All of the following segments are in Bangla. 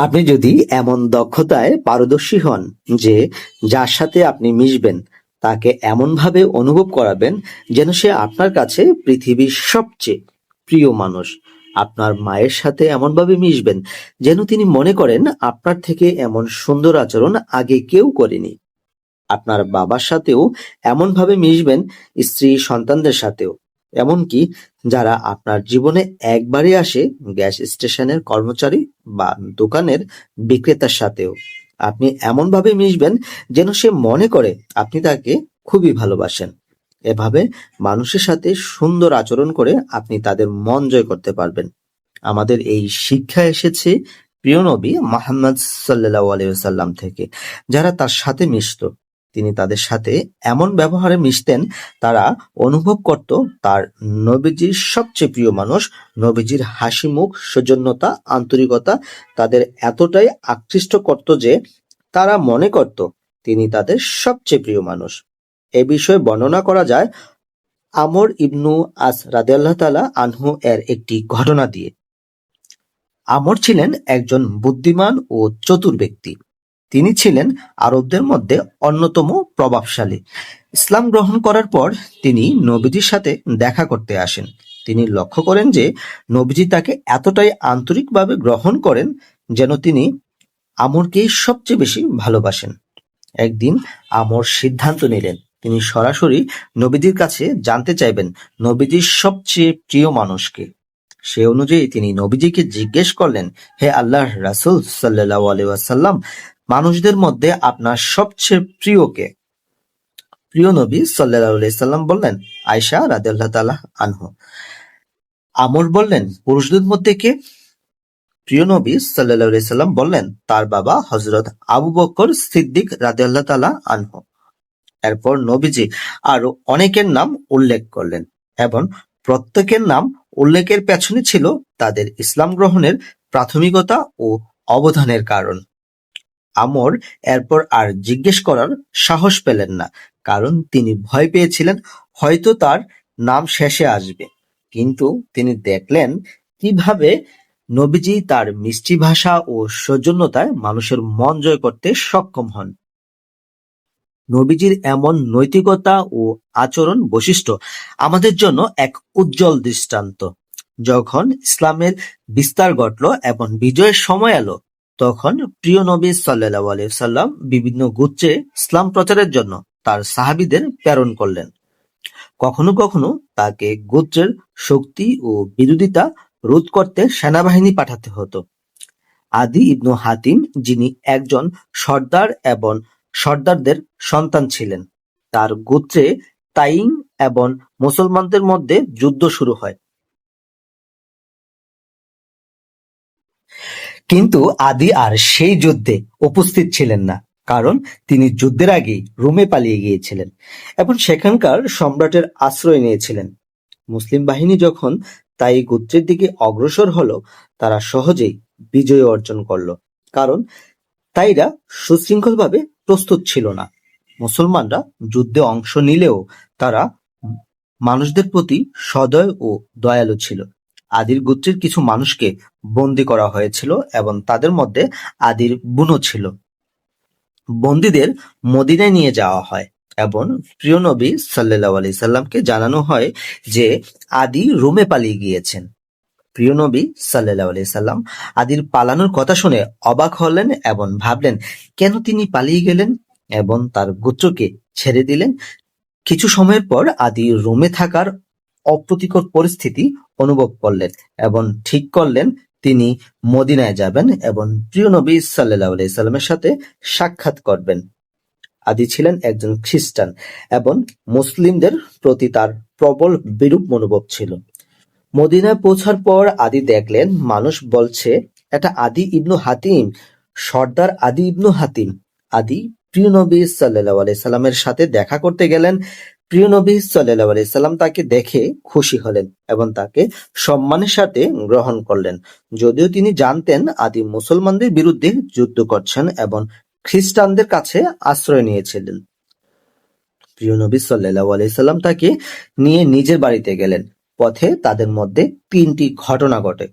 আপনি যদি এমন দক্ষতায় পারদর্শী হন যে যার সাথে আপনি মিশবেন, তাকে এমনভাবে অনুভব করাবেন যেন সে আপনার কাছে পৃথিবীর সবচেয়ে প্রিয় মানুষ। আপনার মায়ের সাথে এমনভাবে মিশবেন যেন তিনি মনে করেন আপনার থেকে এমন সুন্দর আচরণ আগে কেউ করেনি। আপনার বাবার সাথেও এমনভাবে মিশবেন, স্ত্রী সন্তানদের সাথেও। এমনকি যারা আপনার জীবনে একবারই আসে গ্যাস স্টেশনের কর্মচারী বা দোকানের বিক্রেতার সাথেও। আপনি এমনভাবে মিশবেন যেন সে মনে করে আপনি তাকে খুবই ভালোবাসেন। এভাবে মানুষের সাথে সুন্দর আচরণ করে আপনি তাদের মন জয় করতে পারবেন। আমাদের এই শিক্ষা এসেছে প্রিয় নবী মোহাম্মদ সাল্লাহ আলাইসাল্লাম থেকে, যারা তার সাথে মিশত। তিনি তাদের সাথে এমন ব্যবহারে মিশতেন, তারা অনুভব করত তার নবীজির সবচেয়ে প্রিয় মানুষ, নবীজির হাসি মুখ, সৌজন্যতা, আন্তরিকতা তাদের এতটাই আকৃষ্ট করত যে তারা মনে করত তিনি তাদের সবচেয়ে প্রিয় মানুষ। এ বিষয়ে বর্ণনা করা যায়, আমর ইবনু আস রাদিয়াল্লাহ তালা আনহু এর একটি ঘটনা দিয়ে। আমর ছিলেন একজন বুদ্ধিমান ও চতুর ব্যক্তি। তিনি ছিলেন আরবদের মধ্যে অন্যতম প্রভাবশালী। ইসলাম গ্রহণ করার পর তিনি নবীজির সাথে দেখা করতে আসেন। তিনি লক্ষ্য করেন যে নবীজি তাকে এতটাই আন্তরিকভাবে গ্রহণ করেন যেন তিনি আমরকেই সবচেয়ে বেশি ভালোবাসেন। একদিন আমর সিদ্ধান্ত নিলেন। তিনি সরাসরি নবীজির কাছে জানতে চাইবেন নবীজির সবচেয়ে প্রিয় মানুষকে। সে অনুযায়ী তিনি নবীজিকে জিজ্ঞেস করলেন, হে আল্লাহ রাসুল সাল্লাহ আলাইসাল্লাম মানুষদের মধ্যে আপনার সবচেয়ে প্রিয় কে? প্রিয় নবী সাল্লাহ সাল্লাম বললেন আয়সা রাদিয়াল্লাহ তাআলা আনহু। আমর বললেন, পুরুষদের মধ্যে কে? প্রিয় নবী সাল্লাহ সাল্লাম বললেন, তার বাবা হজরত আবু বকর সিদ্দিক রাদিয়াল্লাহ তাআলা আনহু। এরপর নবীজি আরও অনেকের নাম উল্লেখ করলেন এবং প্রত্যেকের নাম উল্লেখের পেছনে ছিল তাদের ইসলাম গ্রহণের প্রাথমিকতা ও অবদানের কারণ। আমর এরপর আর জিজ্ঞেস করার সাহস পেলেন না, কারণ তিনি ভয় পেয়েছিলেন, হয়তো তার নাম শেষে আসবে। কিন্তু তিনি দেখলেন কীভাবে নবীজি তার মিষ্টি ভাষা ও সৌজন্যতায় মানুষের মন জয় করতে সক্ষম হন। নবীজির এমন নৈতিকতা ও আচরণ বৈশিষ্ট্য আমাদের জন্য এক উজ্জ্বল দৃষ্টান্ত। যখন ইসলামের বিস্তার ঘটল এবং বিজয়ের সময় এলো, তখন প্রিয় নবী সাল্লাহ আলাইসাল্লাম বিভিন্ন গোত্রে ইসলাম প্রচারের জন্য তার সাহাবিদের প্রেরণ করলেন। কখনো কখনো তাকে গোত্রের শক্তি ও বিরোধিতা রোধ করতে সেনাবাহিনী পাঠাতে হতো। আদি ইবনু হাতিম, যিনি একজন সর্দার এবং সর্দারদের সন্তান ছিলেন। তার গোত্রে তাইম এবং মুসলমানদের মধ্যে যুদ্ধ শুরু হয়। কিন্তু আদি আর সেই যুদ্ধে উপস্থিত ছিলেন না, কারণ তিনি যুদ্ধের আগেই রোমে পালিয়ে গিয়েছিলেন এবং সেখানকার সম্রাটের আশ্রয় নিয়েছিলেন। মুসলিম বাহিনী যখন তাই গোত্রের দিকে অগ্রসর হলো, তারা সহজেই বিজয় অর্জন করল, কারণ তাইরা সুশৃঙ্খলভাবে প্রস্তুত ছিল না। মুসলমানরা যুদ্ধে অংশ নিলেও তারা মানুষদের প্রতি সদয় ও দয়ালু ছিল। আদির গোত্রের কিছু মানুষকে বন্দী করা হয়েছিল এবং তাদের মধ্যে আদির বুনো ছিল। বন্দীদের মদিনায় নিয়ে যাওয়া হয় এবং প্রিয় নবী সাল্লাহ আলি সাল্লামকে জানানো হয় যে আদি রোমে পালিয়ে গিয়েছেন। প্রিয় নবী সাল্লাহ আলি সাল্লাম আদির পালানোর কথা শুনে অবাক হলেন এবং ভাবলেন, কেন তিনি পালিয়ে গেলেন এবং তার গোত্রকে ছেড়ে দিলেন? কিছু সময়ের পর আদি রোমে থাকার অপ্রতিকর পরিস্থিতি অনুভব করলেন এবং ঠিক করলেন তিনি মদিনায় যাবেন এবং প্রিয় নবী সাল্লাহ সাল্লামের সাথে সাক্ষাৎ করবেন। আদি ছিলেন একজন খ্রিস্টান এবং মুসলিমদের প্রতি তার প্রবল বিরূপ মনোভাব ছিল। মদিনায় পৌঁছার পর আদি দেখলেন, মানুষ বলছে, এটা আদি ইবনু হাতিম, সর্দার আদি ইবনু হাতিম। আদি প্রিয় নবী সাল্লাহ সাল্লামের সাথে দেখা করতে গেলেন। প্রিয় নবী সাল্লাহ সাল্লাম তাকে দেখে খুশি হলেন এবং তাকে সম্মানের সাথে গ্রহণ করলেন। যদিও তিনি জানতেন আদি মুসলমানদের বিরুদ্ধে যুদ্ধ করছেন এবং খ্রিস্টানদের কাছে আশ্রয় নিয়েছিলেন। প্রিয় নবী সাল্লাহ সাল্লাম তাকে নিয়ে নিজের বাড়িতে গেলেন। পথে তাদের মধ্যে তিনটি ঘটনা ঘটে।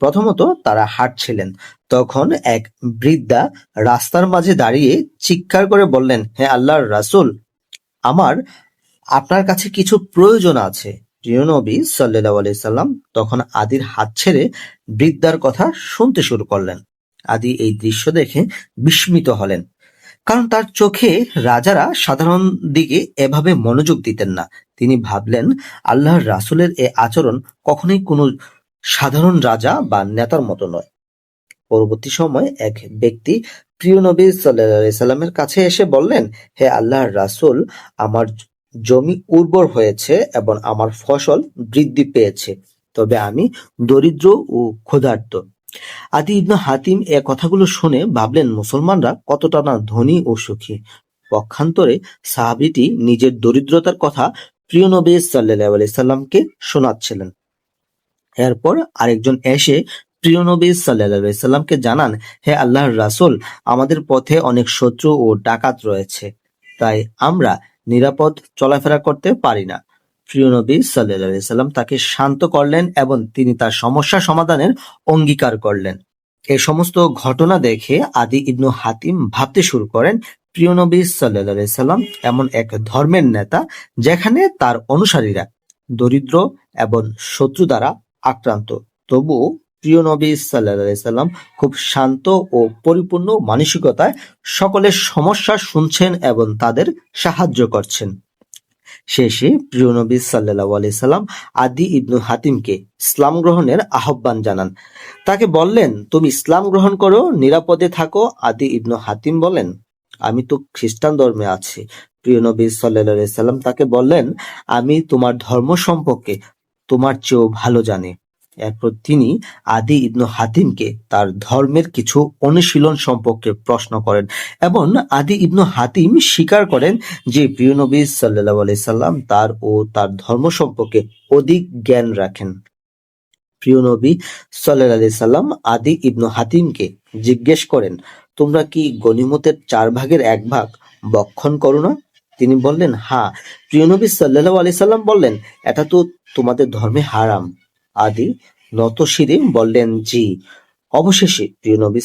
প্রথমত তারা হাঁটছিলেন। তখন এক বৃদ্ধা রাস্তার মাঝে দাঁড়িয়ে চিৎকার করে বললেন, হে আল্লাহর রাসুল, আমার, আপনার কাছে কিছু প্রয়োজন আছে। প্রিয় নবী সাল্লাল্লাহু আলাইহি সাল্লাম তখন আদির হাত ছেড়ে বৃদ্ধার কথা শুনতে শুরু করলেন। আদি এই দৃশ্য দেখে বিস্মিত হলেন। কারণ তার চোখে রাজারা সাধারণ দিকে এভাবে মনোযোগ দিতেন না। তিনি ভাবলেন, আল্লাহর রাসূলের এ আচরণ কখনোই কোনো সাধারণ রাজা বা নেতার মতো নয়। পরবর্তী সময় এক ব্যক্তি প্রিয় নবী সাল্লামের কাছে এসে বললেন, হে আল্লাহর রাসুল, আমার জমি উর্বর হয়েছে এবং আমার ফসল বৃদ্ধি পেয়েছে, তবে আমি দরিদ্র ও ক্ষুধার্ত। আদি ইবনে হাতিম এ কথাগুলো শুনে ভাবলেন, মুসলমানরা কতটা না ধনী ও সুখী। পক্ষান্তরে সাহাবিটি নিজের দরিদ্রতার কথা প্রিয় নবী সাল্লাল্লাহু আলাইহি সাল্লামকে শোনাচ্ছিলেন। এরপর আরেকজন এসে প্রিয় নবী আলাইহি সাল্লামকে জানান, হে আল্লাহর রাসুল, আমাদের পথে অনেক শত্রু ও ডাকাত রয়েছে। তাই আমরা নিরাপদ চলাফেরা করতে পারি না। প্রিয় নবী সাল্লাল্লাহু সাল্লাম তাকে শান্ত করলেন এবং তিনি তার সমস্যা সমাধানের অঙ্গীকার করলেন। এ সমস্ত ঘটনা দেখে আদি ইবনু হাতিম ভাবতে শুরু করেন, প্রিয় নবী সাল্লাল্লাহু সাল্লাম এমন এক ধর্মের নেতা যেখানে তার অনুসারীরা দরিদ্র এবং শত্রু দ্বারা আক্রান্ত। তবুও প্রিয় নবী সাল্লাম খুব শান্ত ও পরিপূর্ণ মানসিকতায় সকলের সমস্যা শুনছেন এবং তাদের সাহায্য করছেন। শেষে প্রিয়নবী নবী আলি সাল্লাম আদি ইবনু হাতিমকে ইসলাম গ্রহণের আহ্বান জানান। তাকে বললেন, তুমি ইসলাম গ্রহণ করো, নিরাপদে থাকো আদি ইবনু হাতিম বলেন। আমি তো খ্রিস্টান ধর্মে আছি প্রিয় নবী সাল্লাহ সাল্লাম তাকে বললেন, আমি তোমার ধর্ম সম্পর্কে তোমার চেয়েও ভালো জানি। এরপর তিনি আদি ইবনু হাতিমকে তার ধর্মের কিছু অনুশীলন সম্পর্কে প্রশ্ন করেন এবং আদি ইবনু হাতিম স্বীকার করেন যে প্রিয় নবী আলাইহি সাল্লাম তার ও তার ধর্ম সম্পর্কে অধিক জ্ঞান রাখেন। প্রিয় নবী আলাইহি সাল্লাম আদি ইবনু হাতিমকে জিজ্ঞেস করেন, তোমরা কি গনিমতের চার ভাগের এক ভাগ বক্ষণ করো না? তিনি বললেন হ্যাঁ। প্রিয় নবী সাল্লাল্লাহু আলাইহি সাল্লাম বললেন, এটা তো তোমাদের ধর্মে হারাম। আদি নতশিরে বললেন, জি, অবশেষে প্রিয় নবী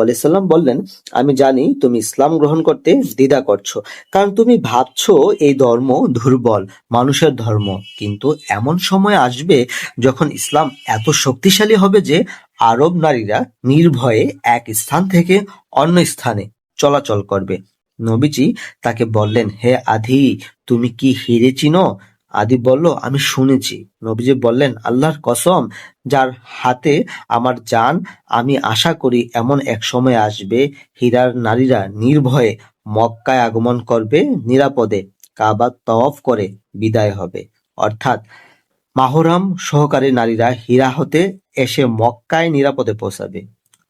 আলাইহি সাল্লাম বললেন, আমি জানি তুমি ইসলাম গ্রহণ করতে দ্বিধা করছ, কারণ তুমি ভাবছ এই ধর্ম দুর্বল, মানুষের ধর্ম। কিন্তু এমন সময় আসবে যখন ইসলাম এত শক্তিশালী হবে যে আরব নারীরা নির্ভয়ে এক স্থান থেকে অন্য স্থানে চলাচল করবে। নবীজি তাকে বললেন, হে আধি তুমি কি হিরে চিনো? আদি বলল, আমি শুনেছি। নবীজি বললেন, আল্লাহর কসম, যার হাতে আমার যান, আমি আশা করি এমন এক সময় আসবে, হীরার নারীরা নির্ভয়ে মক্কায় আগমন করবে, নিরাপদে কাবা তওয়াফ করে বিদায় হবে। অর্থাৎ মাহরাম সহকারী নারীরা হীরা হতে এসে মক্কায় নিরাপদে পৌঁছাবে।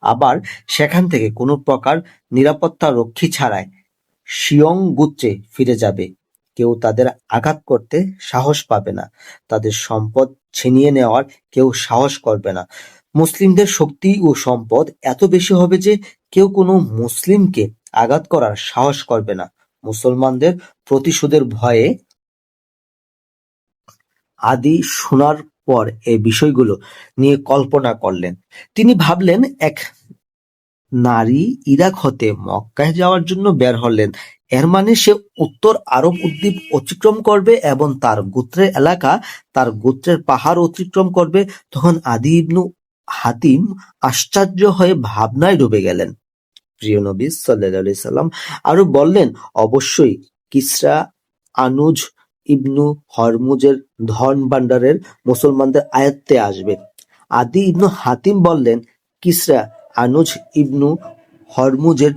আবার সেখান থেকে কোনো প্রকার নিরাপত্তা রক্ষী ছাড়াই শিয়ং গুত্রে ফিরে যাবে। কেউ তাদের আঘাত করতে সাহস পাবে না। তাদের সম্পদ ছিনিয়ে নেওয়ার কেউ সাহস করবে না। মুসলিমদের শক্তি ও সম্পদ এত বেশি হবে যে কেউ কোনো মুসলিমকে আঘাত করার সাহস করবে না। মুসলমানদের প্রতিশোধের ভয়ে আদি শোনার পর এই বিষয়গুলো নিয়ে কল্পনা করলেন। তিনি ভাবলেন, এক নারী ইরাক হতে মক্কায় যাওয়ার জন্য বের হলেন। এর মানে সে উত্তর আরব উদ্বীপ অতিক্রম করবে এবং তার গোত্রের এলাকা তার গোত্রের পাহাড় অতিক্রম করবে। তখন আদি ইবনু হাতিম আশ্চর্য হয়ে ভাবনায় ডুবে গেলেন। প্রিয় নবী সাল্লাহ সাল্লাম আরও বললেন, অবশ্যই কিসরা, আনুজ ইবনু হরমুজের ধন ভান্ডারের মুসলমানদের আয়ত্তে আসবে। আদি ইবনু হাতিম বললেন, কিসরা, আনুজ ইবনু হরমুজের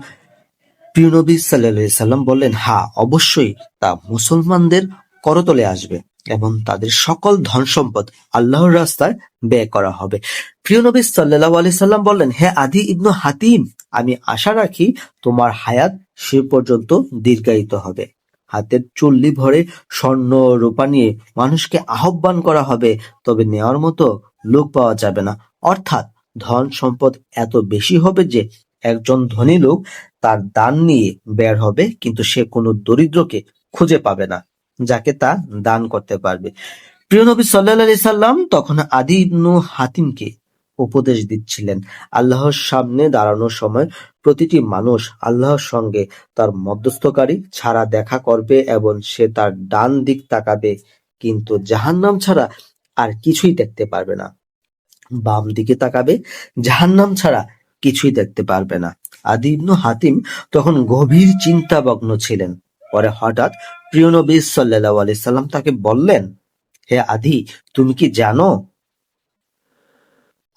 প্রিয় নবী সাল্লাহ সাল্লাম বললেন হ্যাঁ অবশ্যই তা মুসলমানদের করতলে আসবে এবং তাদের সকল ধন সম্পদ আল্লাহর রাস্তায় ব্যয় করা হবে। প্রিয় নবী সাল্লাহ আলি সাল্লাম বললেন, হে আদি ইবনু হাতিম, আমি আশা রাখি তোমার হায়াত সে পর্যন্ত দীর্ঘায়িত হবে। হাতের চল্লি ভরে স্বর্ণ, রূপা নিয়ে মানুষকে আহ্বান করা হবে, তবে নেওয়ার মতো লোক পাওয়া যাবে না। অর্থাৎ ধন সম্পদ এত বেশি হবে যে একজন ধনী লোক তার দান নিয়ে বের হবে, কিন্তু সে কোনো দরিদ্রকে খুঁজে পাবে না, যাকে তা দান করতে পারবে। প্রিয় নবী সাল্লাহ সাল্লাম তখন আদি ইবনু হাতিমকে উপদেশ দিচ্ছিলেন। আল্লাহর সামনে দাঁড়ানোর সময় প্রতিটি মানুষ আল্লাহর সঙ্গে তার মধ্যস্থকারী ছাড়া দেখা করবে এবং সে তার ডান দিক তাকাবে, কিন্তু জাহান্নাম ছাড়া আর কিছুই দেখতে পারবে না। বাম দিকে তাকাবে, জাহান্নাম ছাড়া কিছুই দেখতে পারবে না। আদি ইবনু হাতিম তখন গভীর চিন্তামগ্ন ছিলেন। পরে হঠাৎ প্রিয় নবী সাল্লাহ আলাইহি সাল্লাম তাকে বললেন, হে আদি, তুমি কি জানো?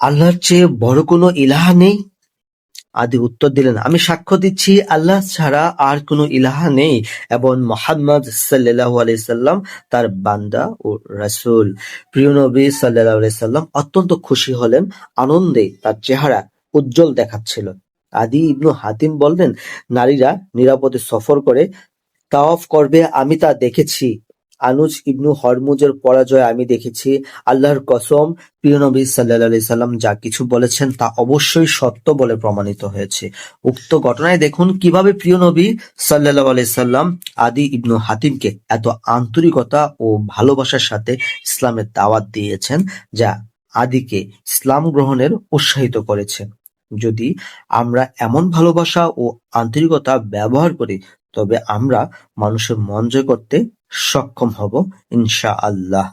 আল্লাহর চেয়ে বড় কোনো ইলাহা নেই? আদি উত্তর দিলেন, আমি সাক্ষ্য দিচ্ছি, আল্লাহ ছাড়া আর কোনো ইলাহা নেই এবং মোহাম্মদ সাল্লাহ আলাইসাল্লাম তার বান্দা ও রাসূল। প্রিয় নবী সাল্লাহ আলাইসাল্লাম অত্যন্ত খুশি হলেন, আনন্দে তার চেহারা উজ্জ্বল দেখাচ্ছিল। আদি ইবনু হাতিম বললেন, নারীরা নিরাপদে সফর করে তাওয়াফ করবে, আমি তা দেখেছি। আনুজ ইবনু হরমুজের পরাজয় আমি দেখেছি। আল্লাহর কসম, প্রিয় নবী সাল্লাহ সাল্লাম যা কিছু বলেছেন তা অবশ্যই সত্য বলে প্রমাণিত হয়েছে। উক্ত ঘটনায় দেখুন কীভাবে প্রিয় নবী সাল্লাহ আলি সাল্লাম আদি ইবনু হাতিমকে এত আন্তরিকতা ও ভালোবাসার সাথে ইসলামের দাওয়াত দিয়েছেন, যা আদিকে ইসলাম গ্রহণের উৎসাহিত করেছে। যদি আমরা এমন ভালোবাসা ও আন্তরিকতা ব্যবহার করি, তবে আমরা মানুষের মন জয় করতে সক্ষম হব ইনশা আল্লাহ